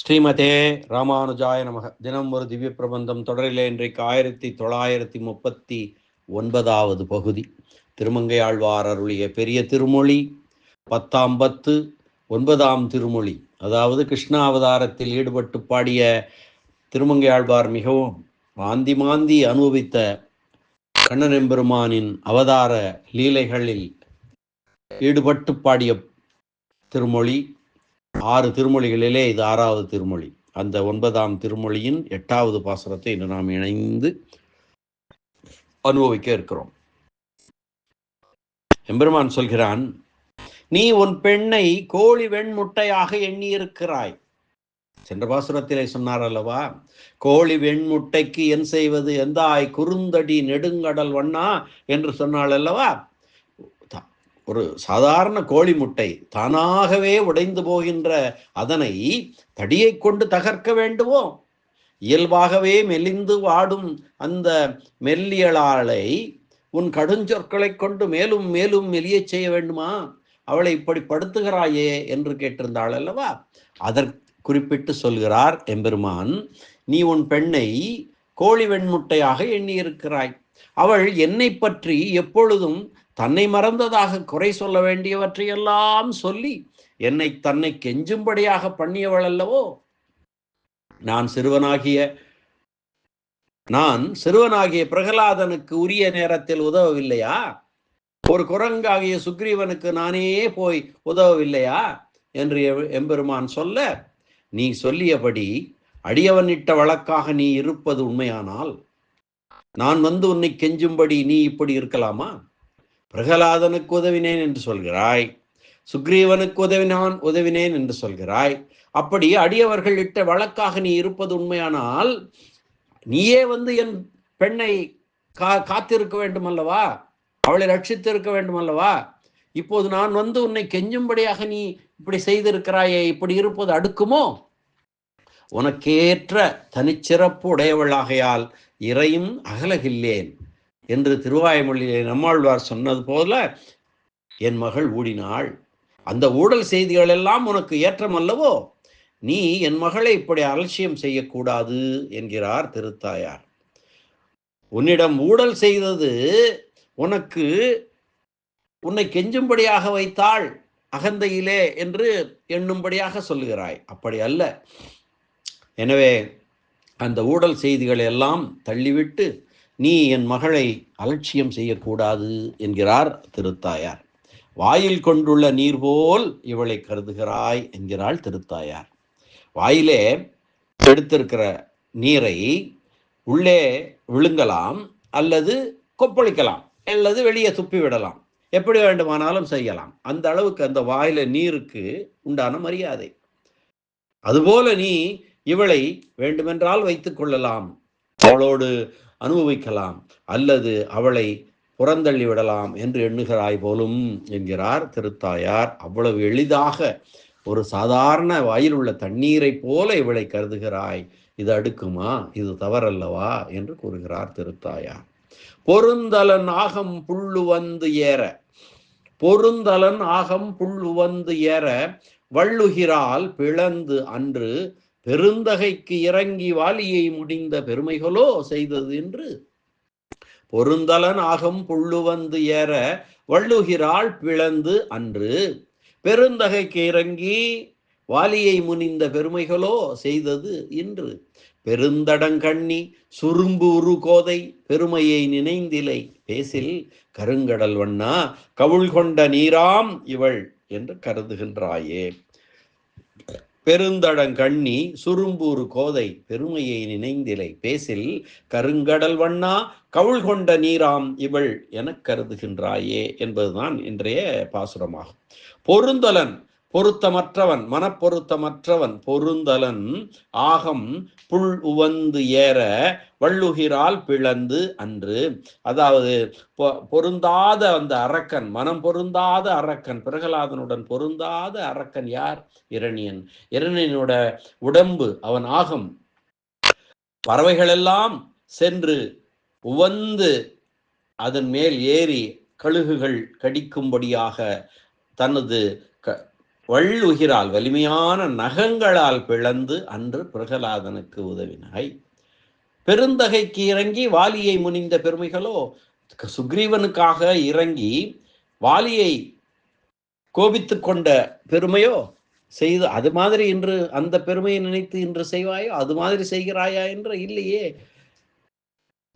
ஸ்ரீமதே ராமானுஜாய நமக. தினம் ஒரு திவ்ய பிரபந்தம் தொடரிலே இன்றைக்கு ஆயிரத்தி தொள்ளாயிரத்தி முப்பத்தி ஒன்பதாவது பகுதி. திருமங்கை ஆழ்வார் அருளிய பெரிய திருமொழி பத்தாம் பத்து ஒன்பதாம் திருமொழி. அதாவது கிருஷ்ண அவதாரத்தில் ஈடுபட்டு பாடிய திருமங்கை ஆழ்வார் மிகவும் மாந்தி மாந்தி அனுபவித்த கண்ணன் எம்பெருமானின் அவதார லீலைகளில் ஈடுபட்டு பாடிய திருமொழி. ஆறு திருமொழிகளிலே இது ஆறாவது திருமொழி. அந்த ஒன்பதாம் திருமொழியின் எட்டாவது பாசுரத்தை இன்று நாம் இணைந்து அனுபவிக்க இருக்கிறோம். எம்பெருமான் சொல்கிறான் நீ உன் பெண்ணை கோழி வெண்முட்டையாக எண்ணியிருக்கிறாய். சென்ற பாசுரத்திலே சொன்னார் அல்லவா கோழி வெண்முட்டைக்கு என் செய்வது எந்தாய்? குறுந்தடி நெடுங்கடல் வண்ணா? என்று சொன்னாள் அல்லவா ஒரு சாதாரண கோழி முட்டை தானாகவே உடைந்து போகின்ற அதனை தடியை கொண்டு தகர்க்க வேண்டுமோ? இயல்பாகவே மெலிந்து வாடும் அந்த மெல்லியலாளை உன் கடுஞ்சொற்களைக் கொண்டு மேலும் மேலும் மெலியச் செய்ய வேண்டுமா? அவளை இப்படி படுத்துகிறாயே என்று கேட்டிருந்தாள் அல்லவா? அதற்கு குறிப்பிட்டு சொல்கிறார் எம்பெருமான் நீ உன் பெண்ணை கோழி வெண்முட்டையாக எண்ணியிருக்கிறாய். அவள் என்னை பற்றி எப்பொழுதும் தன்னை மறந்ததாக குறை சொல்ல வேண்டியவற்றையெல்லாம் சொல்லி என்னை தன்னை கெஞ்சும்படியாக பண்ணியவள் அல்லவோ? நான் சிறுவனாகிய நான் சிறுவனாகிய பிரகலாதனுக்கு உரிய நேரத்தில் உதவவில்லையா? ஒரு குரங்காகிய சுக்ரீவனுக்கு நானே போய் உதவவில்லையா? என்று எம்பெருமான் சொல்ல நீ சொல்லியபடி அடியவன் இட்ட வழக்காக நீ இருப்பது உண்மையானால் நான் வந்து உன்னை கெஞ்சும்படி நீ இப்படி இருக்கலாமா? பிரகலாதனுக்கு உதவினேன் என்று சொல்கிறாய். சுக்ரீவனுக்கு உதவினான் உதவினேன் என்று சொல்கிறாய். அப்படி அடியவர்கள் இட்ட வழக்காக நீ இருப்பது உண்மையானால் நீயே வந்து என் பெண்ணை கா காத்திருக்க வேண்டும் அல்லவா அவளை ரட்சித்திருக்க வேண்டும் அல்லவா இப்போது நான் வந்து உன்னை கெஞ்சும்படியாக நீ இப்படி செய்திருக்கிறாயே இப்படி இருப்பது அடுக்குமோ? உனக்கேற்ற தனிச்சிறப்பு உடையவளாகையால் இறையும் அகலகில்லேன். என்று திருவாய்மொழியிலே நம்மாழ்வார் சொன்னது போல என் மகள் ஊடினாள். அந்த ஊழல் செய்திகள் எல்லாம் உனக்கு ஏற்றம் அல்லவோ நீ என் மகளை இப்படி அலட்சியம் செய்யக்கூடாது என்கிறார் திருத்தாயார். உன்னிடம் ஊழல் செய்தது உனக்கு உன்னை கெஞ்சும்படியாக வைத்தாள் அகந்தையிலே என்று எண்ணும்படியாக சொல்லுகிறாய். அப்படி அல்ல. எனவே அந்த ஊழல் செய்திகளை எல்லாம் தள்ளிவிட்டு நீ என் மகளை அலட்சியம் செய்யக்கூடாது என்கிறார் திருத்தாயார். வாயில் கொண்டுள்ள நீர் போல் இவளை கருதுகிறாய் என்கிறாள் திருத்தாயார். வாயிலே எடுத்திருக்கிற நீரை உள்ளே விழுங்கலாம் அல்லது கொப்பளிக்கலாம் அல்லது வெளியே துப்பி விடலாம். எப்படி வேண்டுமானாலும் செய்யலாம். அந்த அளவுக்கு அந்த வாயில நீருக்கு உண்டான மரியாதை. அதுபோல நீ இவளை வேண்டுமென்றால் வைத்துக் கொள்ளலாம். அவளோடு அனுபவிக்கலாம். அல்லது அவளை புறந்தள்ளி விடலாம் என்று எண்ணுகிறாய் போலும் என்கிறார் திருத்தாயார். அவ்வளவு எளிதாக ஒரு சாதாரண வாயில் உள்ள தண்ணீரை போல இவளை கருதுகிறாய். இது அடுக்குமா? இது தவறல்லவா? என்று கூறுகிறார் திருத்தாயார். பொருந்தலன் ஆகம் புள்ளு வந்து ஏற. பொருந்தலன் ஆகம் புள்ளு வந்து ஏற. வள்ளுகிறால் பிளந்து அன்று பெருந்தகைக்கு இறங்கி வாலியை முடிந்த பெருமைகளோ செய்தது என்று பொருந்தலன் ஆகம் புள்ளு வந்து ஏற வள்ளுகிறாள் பிளந்து அன்று. பெருந்தகைக்கு இறங்கி வாலியை முனிந்த பெருமைகளோ செய்தது இன்று. பெருந்தடங்கண்ணி சுரும்பு உரு கோதை பெருமையை நினைந்திலை. பேசில் கருங்கடல் வண்ணா கவுள் கொண்ட நீராம் இவள் என்று கருதுகின்றாயே. பெருந்தடங்கண்ணி சுரும்பூறு கோதை பெருமையை நினைந்திலை பேசில் கருங்கடல் வண்ணா கவுள் கொண்ட நீராம் இவள் எனக் கருதுகின்றாயே என்பதுதான் இன்றைய பாசுரமாகும். பொருந்தலன் பொருத்தமற்றவன் மனப்பொருத்தமற்றவன் பொருந்தலன் ஆகம் புல் உவந்து ஏற வள்ளுகிறால் பிளந்து அன்று. அதாவது பொ- பொருந்தாத அந்த அரக்கன் மனம் பொருந்தாத அரக்கன் பிரகலாதனுடன் பொருந்தாத அரக்கன் யார்? இரணியன். இரணியனோட உடம்பு அவன் ஆகம். பறவைகளெல்லாம் சென்று உவந்து அதன் மேல் ஏறி கழுகுகள் கடிக்கும்படியாக தனது வள்ளுகிறால் வலிமையான நகங்களால் பிளந்து அன்று பிரகலாதனுக்கு உதவினாய். பெருந்தகைக்கு இறங்கி வாலியை முனிந்த பெருமைகளோ சுக்ரீவனுக்காக இறங்கி வாலியை கோபித்து கொண்ட பெருமையோ செய்து அது மாதிரி இன்று அந்த பெருமையை நினைத்து இன்று செய்வாயோ அது மாதிரி செய்கிறாயா என்று இல்லையே.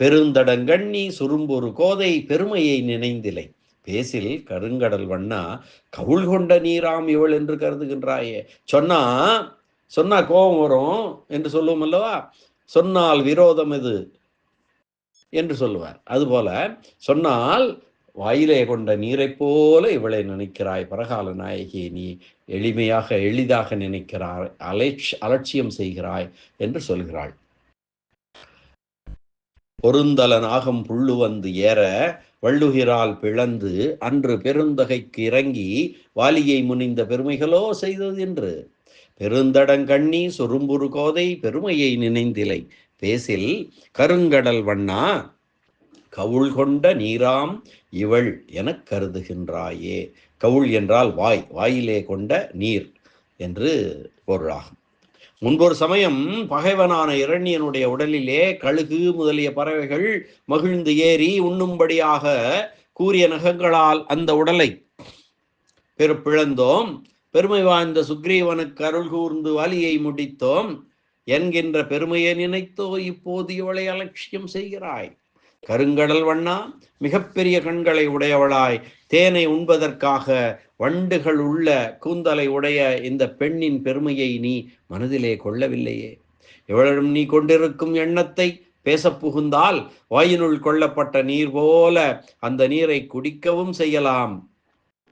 பெருந்தடங்கண்ணி சுரும்பொரு கோதை பெருமையை நினைந்திலை. பேசில் கருங்கடல் வண்ணா கவுள் கொண்ட நீராம் இவள் என்று கருதுகின்றாயே. சொன்னா சொன்னா கோபம் வரும் என்று சொல்லுவோம் அல்லவா? சொன்னால் விரோதம் இது என்று சொல்லுவார். அதுபோல சொன்னால் வாயிலே கொண்ட நீரைப் போல இவளை நினைக்கிறாய். பரகால நாயகி நீ எளிமையாக எளிதாக நினைக்கிறாய். அலட்சி அலட்சியம் செய்கிறாய் என்று சொல்கிறாள். பொருந்தல நாகம் புள்ளு வந்து ஏற வள்ளுகிறால் பிளந்து அன்று பெருந்தகைக்கு இறங்கி வாலியை முனிந்த பெருமைகளோ செய்தது என்று. பெருந்தடங்கண்ணி சொரும்புரு கோதை பெருமையை நினைந்திலை. பேசில் கருங்கடல் வண்ணா கவுள் கொண்ட நீராம் இவள் எனக் கருதுகின்றாயே. கவுள் என்றால் வாய் வாயிலே கொண்ட நீர் என்று பொருளாகும். முன்பொரு சமயம் பகைவனான இரண்யனுடைய உடலிலே கழுகு முதலிய பறவைகள் மகிழ்ந்து ஏறி உண்ணும்படியாக கூறிய நகங்களால் அந்த உடலை பெரு பிளந்தோம் பெருமை வாய்ந்த சுக்ரீவனுக்கு அருள் கூர்ந்து வலியை முடித்தோம். என்கின்ற பெருமையை நினைத்தோ இப்போது இவளை அலட்சியம் செய்கிறாய். கருங்கடல் வண்ணா மிகப்பெரிய கண்களை உடையவளாய் தேனை உண்பதற்காக வண்டுகள் உள்ள கூந்தலை உடைய இந்த பெண்ணின் பெருமையை நீ மனதிலே கொள்ளவில்லையே. இவளிடம் நீ கொண்டிருக்கும் எண்ணத்தை பேச புகுந்தால் வாயினுள் கொள்ளப்பட்ட நீர் போல அந்த நீரை குடிக்கவும் செய்யலாம்.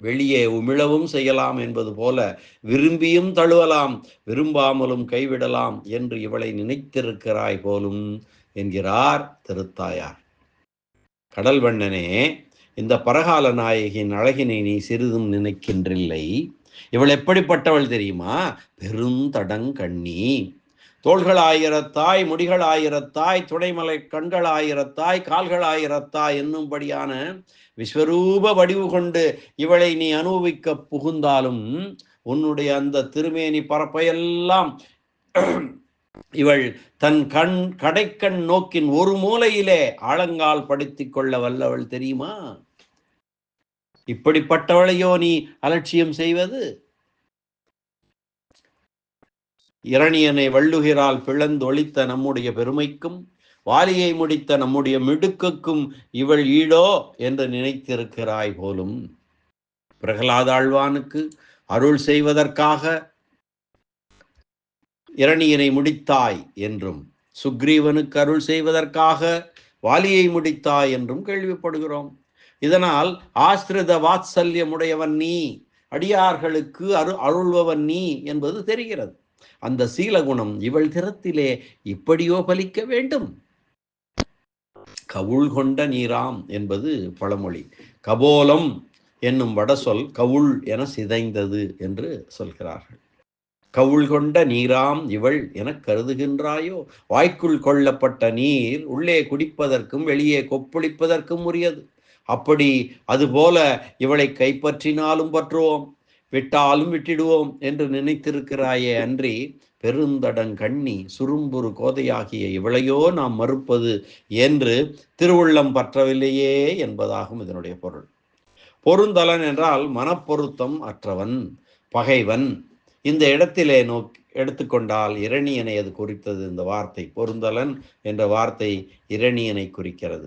வெளியே உமிழவும் செய்யலாம் என்பது போல விரும்பியும் தழுவலாம் விரும்பாமலும் கைவிடலாம் என்று இவளை நினைத்திருக்கிறாய் போலும் என்கிறார் திருத்தாயார். கடல் வண்ணனே இந்த பரகால நாயகின் அழகினை நீ சிறிதும் நினைக்கின்றில்லை. இவள் எப்படிப்பட்டவள் தெரியுமா? பெருந்தடங்கண்ணி தோள்கள் ஆயிரத்தாய் முடிகள் ஆயிரத்தாய் துணைமலை கண்கள் ஆயிரத்தாய் கால்கள் ஆயிரத்தாய் என்னும்படியான விஸ்வரூப வடிவு கொண்டு இவளை நீ அனுபவிக்க புகுந்தாலும் உன்னுடைய அந்த திருமேனி பரப்பையெல்லாம் இவள் தன் கண் கடைக்கண் நோக்கின் ஒரு மூலையிலே ஆழங்கால் படுத்திக் கொள்ள வல்லவள் தெரியுமா? இப்படிப்பட்டவளையோ நீ அலட்சியம் செய்வது? இரணியனை வள்ளுகிறால் பிளந்தொழித்த நம்முடைய பெருமைக்கும் வாலியை முடித்த நம்முடைய மிடுக்குக்கும் இவள் ஈடோ என்று நினைத்திருக்கிறாய் போலும். பிரகலாதாழ்வானுக்கு அருள் செய்வதற்காக இரணியனை முடித்தாய் என்றும் சுக்ரீவனுக்கு அருள் செய்வதற்காக வாலியை முடித்தாய் என்றும் கேள்விப்படுகிறோம். இதனால் ஆஸ்திரித வாத்சல்யமுடையவன் நீ அடியார்களுக்கு அரு அருள்பவன் நீ என்பது தெரிகிறது. அந்த சீலகுணம் இவள் திறத்திலே இப்படியோ பலிக்க வேண்டும்? கவுள் கொண்ட நீராம் என்பது பழமொழி. கபோலம் என்னும் வடசொல் கவுள் என சிதைந்தது என்று சொல்கிறார்கள். கவுள் கொண்ட நீராம் இவள் எனக் கருதுகின்றாயோ? வாய்க்குள் கொள்ளப்பட்ட நீர் உள்ளே குடிப்பதற்கும் வெளியே கொப்பளிப்பதற்கும் உரியது. அப்படி அதுபோல இவளை கைப்பற்றினாலும் பற்றுவோம் விட்டாலும் விட்டிடுவோம் என்று நினைத்திருக்கிறாயே அன்றி பெருந்தடங்கண்ணி சுரும்புரு கோதையாகிய இவளையோ நாம் மறுப்பது என்று திருவுள்ளம் பற்றவில்லையே என்பதாகும் இதனுடைய பொருள். பொருந்தலன் என்றால் மனப்பொருத்தம் அற்றவன் பகைவன் இந்த இடத்திலே நோக்கி எடுத்துக்கொண்டால் இரணியனை அது குறித்தது. இந்த வார்த்தை பொருந்தலன் என்ற வார்த்தை இரணியனை குறிக்கிறது.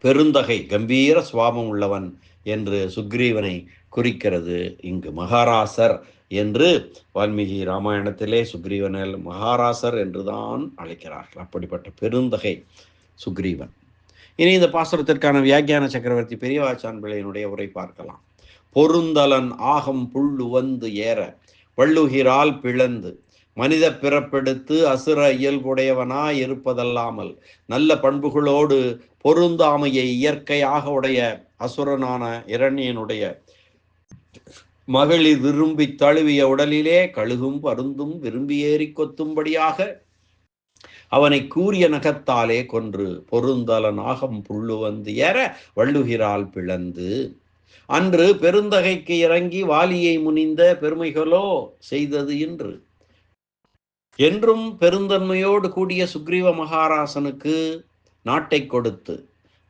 பெருந்தகை கம்பீர சுவாபம் உள்ளவன் என்று சுக்ரீவனை குறிக்கிறது. இங்கு மகாராசர் என்று வால்மீகி ராமாயணத்திலே சுக்ரீவனில் மகாராசர் என்றுதான் அழைக்கிறார்கள். அப்படிப்பட்ட பெருந்தகை சுக்ரீவன். இனி இந்த பாசுரத்திற்கான வியாக்கியான சக்கரவர்த்தி பெரியவாச்சான் பிள்ளையினுடைய உரை பார்க்கலாம். பொருந்தலன் ஆகம் புள்ளு வந்து ஏற வள்ளுகிறால் பிளந்து மனித பிறப்பெடுத்து அசுர இயல்புடையவனாய் இருப்பதல்லாமல் நல்ல பண்புகளோடு பொருந்தாமையை இயற்கையாக உடைய அசுரனான இரணியனுடைய மகளிர் விரும்பி தழுவிய உடலிலே கழுகும் பருந்தும் விரும்பி ஏறி கொத்தும்படியாக அவனை கூறிய நகத்தாலே கொன்று பொருந்தல நாகம் புள்ளு வந்து ஏற வள்ளுகிறால் பிளந்து. அன்று பெருந்தகைக்கு இறங்கி வாலியை முனிந்த பெருமைகளோ செய்தது இன்று. என்றும் பெருந்தன்மையோடு கூடிய சுக்ரீவ மகாராசனுக்கு நாட்டை கொடுத்து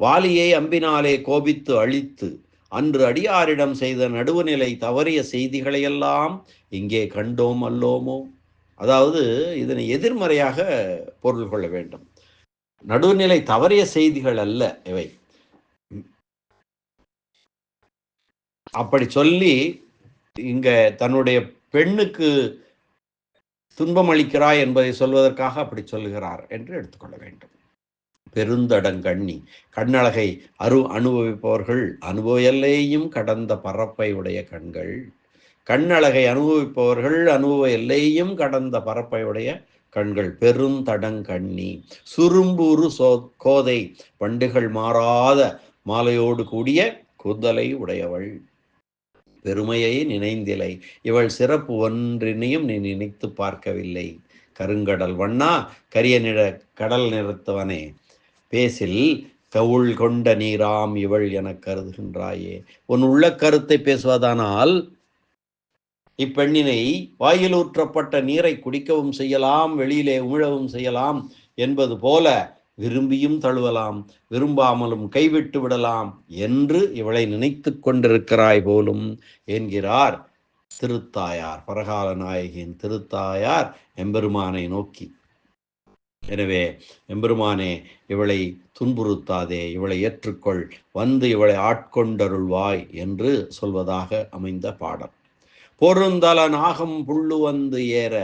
வாலியை அம்பினாலே கோபித்து அழித்து அன்று அடியாரிடம் செய்த நடுவுநிலை தவறிய செய்திகளையெல்லாம் இங்கே கண்டோம் அல்லோமோ? அதாவது இதனை எதிர்மறையாக பொருள் கொள்ள வேண்டும். நடுவுநிலை தவறிய செய்திகள் அல்ல இவை. அப்படி சொல்லி இங்க தன்னுடைய பெண்ணுக்கு துன்பம் அளிக்கிறாய் என்பதை சொல்வதற்காக அப்படி சொல்லுகிறார் என்று எடுத்துக்கொள்ள வேண்டும். பெருந்தடங்கண்ணி. கண்ணழகை அரு அனுபவிப்பவர்கள் அனுபவ கடந்த பரப்பை உடைய கண்கள். கண்ணழகை அனுபவிப்பவர்கள் அனுபவ எல்லையும் கடந்த பரப்பை உடைய கண்கள். பெருந்தடங்கண்ணி. சுரும்புரு சோ கோதை. பண்டுகள் மாறாத மாலையோடு கூடிய குதலை உடையவள். பெருமையை நினைந்திலை. இவள் சிறப்பு ஒன்றினையும் நீ நினைத்து பார்க்கவில்லை. கருங்கடல் வண்ணா கரிய நிற கடல் நிறுத்தவனே. பேசில் கவுள் கொண்ட நீராம் இவள் என கருதுகின்றாயே. உன் உள்ள கருத்தை பேசுவதானால் இப்பெண்ணினை வாயில் ஊற்றப்பட்ட நீரை குடிக்கவும் செய்யலாம் வெளியிலே உமிழவும் செய்யலாம் என்பது போல விரும்பியும் தழுவலாம் விரும்பாமலும் கைவிட்டு விடலாம் என்று இவளை நினைத்து கொண்டிருக்கிறாய் போலும் என்கிறார் திருத்தாயார் பரகால நாயகியின் திருத்தாயார் எம்பெருமானை நோக்கி. எனவே எம்பெருமானே இவளை துன்புறுத்தாதே இவளை ஏற்றுக்கொள் வந்து இவளை ஆட்கொண்டருள்வாய் என்று சொல்வதாக அமைந்த பாடல். பொருந்தல நாகம் புள்ளு வந்து ஏற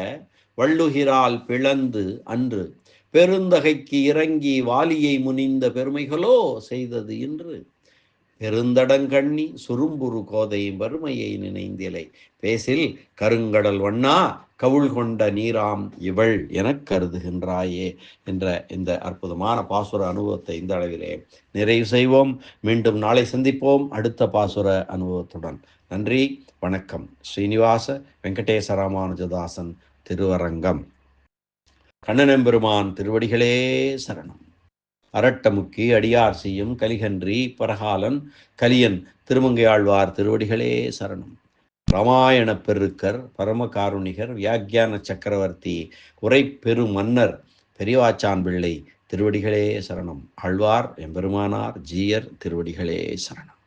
வள்ளுகிறால் பிளந்து அன்று பெருந்தகைக்கு இறங்கி வாலியை முனிந்த பெருமைகளோ செய்தது என்று பெருந்தடங்கண்ணி சுரும்புரு கோதை வறுமையை நினைந்திலை. பேசில் கருங்கடல் வண்ணா கவுள் கொண்ட நீராம் இவள் எனக் கருதுகின்றாயே என்ற இந்த அற்புதமான பாசுர அனுபவத்தை இந்த அளவிலே நிறைவு செய்வோம். மீண்டும் நாளை சந்திப்போம் அடுத்த பாசுர அனுபவத்துடன். நன்றி வணக்கம். ஸ்ரீனிவாச வெங்கடேசராமானுஜதாசன் திருவரங்கம். கண்ணனெம்பெருமான் திருவடிகளே சரணம். அரட்டமுக்கி அடியார் செய்யும் கலிகன்றி பரகாலன் கலியன் திருமங்கையாழ்வார் திருவடிகளே சரணம். ராமாயண பெருக்கர் பரமகாருணிகர் வியாக்கியான சக்கரவர்த்தி உரை பெரு மன்னர் பெரியவாச்சான் பிள்ளை திருவடிகளே சரணம். ஆழ்வார் எம்பெருமானார் ஜீயர் திருவடிகளே சரணம்.